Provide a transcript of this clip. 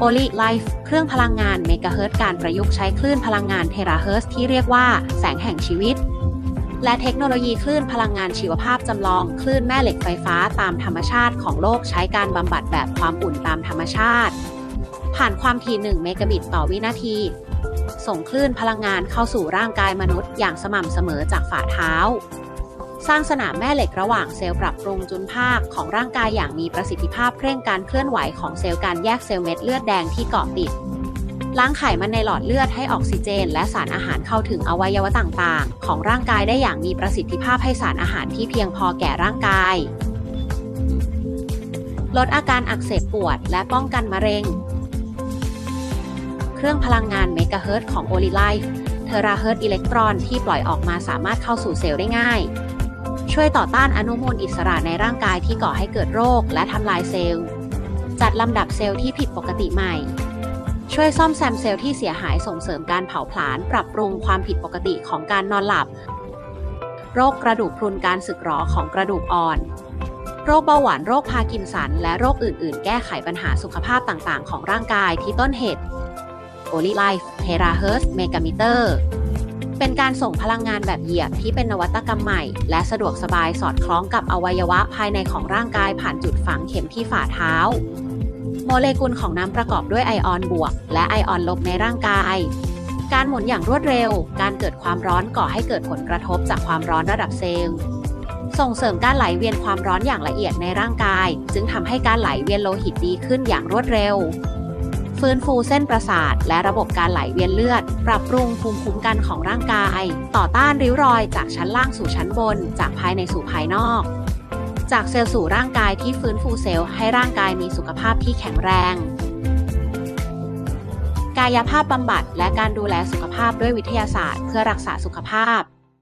โอลิไลฟ์เครื่องพลังงานเมกะเฮิรตซ์การประยุกต์ใช้คลื่นพลังงานเทราเฮิรตซ์ที่เรียกว่าแสงแห่งชีวิต และเทคโนโลยีคลื่นพลังงานชีวภาพจำลอง คลื่นแม่เหล็กไฟฟ้าตามธรรมชาติของโลกใช้การบำบัดแบบความอุ่นตามธรรมชาติ ผ่านความถี่1เมกะบิตต่อวินาที ส่งคลื่นพลังงานเข้าสู่ร่างกายมนุษย์อย่างสม่ำเสมอจากฝ่าเท้า สร้างสนามแม่เหล็กระหว่างเซลล์ปรับปรุงจุลภาคของร่างกายอย่างมีประสิทธิภาพเร่งการเคลื่อนไหวของเซลล์การแยกเซลล์เม็ดเลือดแดงที่เกาะติด ล้างไขมันในหลอดเลือดให้ออกซิเจน และสารอาหารเข้าถึงอวัยวะต่างๆ ของร่างกายได้อย่างมีประสิทธิภาพให้สารอาหารที่เพียงพอแก่ร่างกาย ลดอาการอักเสบปวด และป้องกันมะเร็ง เครื่องพลังงานเมกะเฮิรตซ์ของโอลิไลฟ์เทราเฮิรตซ์อิเล็กตรอนที่ปล่อยออกมาสามารถเข้าสู่เซลล์ได้ง่าย ช่วยต่อต้านอนุมูลอิสระในร่างกายที่ก่อให้เกิดโรค และทำลายเซลล์ จัดลำดับเซลล์ที่ผิดปกติใหม่ ช่วยซ่อมแซมเซลล์ที่เสียหายส่งเสริมการเผาผลาญปรับปรุงความผิดปกติของการนอนหลับ โรคกระดูกพรุนการสึกหรอของกระดูกอ่อน โรคเบาหวานโรคพาร์กินสัน และโรคอื่น ๆ แก้ไขปัญหาสุขภาพต่าง ๆ ของร่างกายที่ต้นเหตุโอลิไลฟ์เทราเฮิร์สเมกามิเตอร์ เป็นการส่งพลังงานแบบเหยียบที่เป็นนวัตกรรมใหม่ และสะดวกสบายสอดคล้องกับอวัยวะภายในของร่างกายผ่านจุดฝังเข็มที่ฝ่าเท้า โมเลกุลของน้ำประกอบด้วยไอออนบวก และไอออนลบในร่างกาย การหมุนอย่างรวดเร็ว การเกิดความร้อนก่อให้เกิดผลกระทบจากความร้อนระดับเซลล์ส่งเสริมการไหลเวียนความร้อนอย่างละเอียดในร่างกาย จึงทำให้การไหลเวียนโลหิตดีขึ้นอย่างรวดเร็ว ฟื้นฟูเส้นประสาท และระบบการไหลเวียนเลือด ปรับปรุงภูมิคุ้มกันของร่างกาย ต่อต้านริ้วรอยจากชั้นล่างสู่ชั้นบน จากภายในสู่ภายนอก จากเซลล์สู่ร่างกายที่ฟื้นฟูเซลล์ให้ร่างกายมีสุขภาพที่แข็งแรง กายภาพบำบัดและการดูแลสุขภาพด้วยวิทยาศาสตร์ เพื่อรักษาสุขภาพ